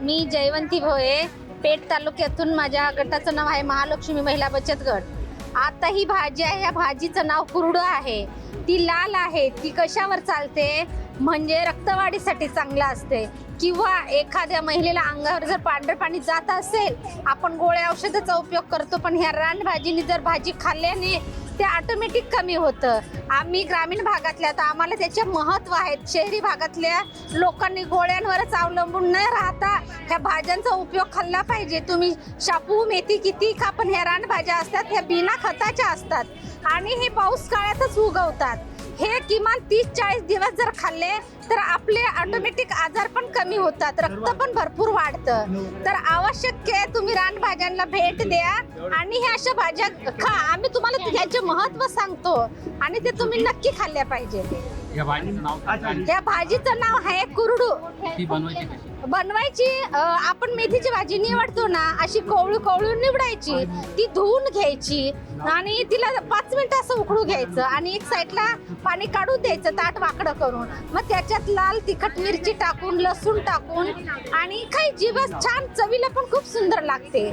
मी जयवंती भोये पेठ तालुक्यातून माझ्या गटाचं नाव आहे महालक्ष्मी महिला बचत गट. आता ही भाजी आहे या भाजीचं नाव कुरडं आहे. ती लाल आहे ती कशावर चालते? म्हणजे रक्तवाढीसाठी चांगलं असते. किंवा एखाद्या महिलेला अंगावर जर पांढरं पाणी जात असेल आपण गोळ्या औषधाचा उपयोग करतो पण ह्या रानभाजीने जर भाजी खाल्ल्याने ते ऑटोमॅटिक कमी होतं. आम्ही ग्रामीण भागातल्या तर आम्हाला त्याचे महत्त्व आहेत. शहरी भागातल्या लोकांनी गोळ्यांवरच अवलंबून न राहता ह्या भाज्यांचा उपयोग खाल्ला पाहिजे. तुम्ही शापू मेथी किती खा पण ह्या रानभाज्या असतात ह्या बिना खताच्या असतात. आणि हे पाऊस काळातच उगवतात. हे किमान तीस चाळीस दिवस जर खाल्ले तर आपले ऑटोमॅटिक आजार पण कमी होतात. रक्त पण भरपूर वाढतं. तर आवश्यक आहे तुम्ही रानभाज्यांना भेट द्या आणि हे अशा भाज्या खा. आम्ही तुम्हाला त्याचे महत्त्व सांगतो आणि ते तुम्ही नक्की खाल्ल्या पाहिजे. या भाजीचं नाव भाजीचं नाव आहे कुरडू. ती बनवायची कशी? बनवायची अ, आपण मेथीची भाजी निवडतो ना अशी कोवळू कोवळू निवडायची ती धुवून घ्यायची आणि तिला पाच मिनिटं असं उकळू घ्यायचं आणि एक साईडला पाणी काढून द्यायचं ताट वाकडं करून. मग त्याच्यात लाल तिखट मिरची टाकून लसूण टाकून आणि खायची. बस छान चवीला पण खूप सुंदर लागते.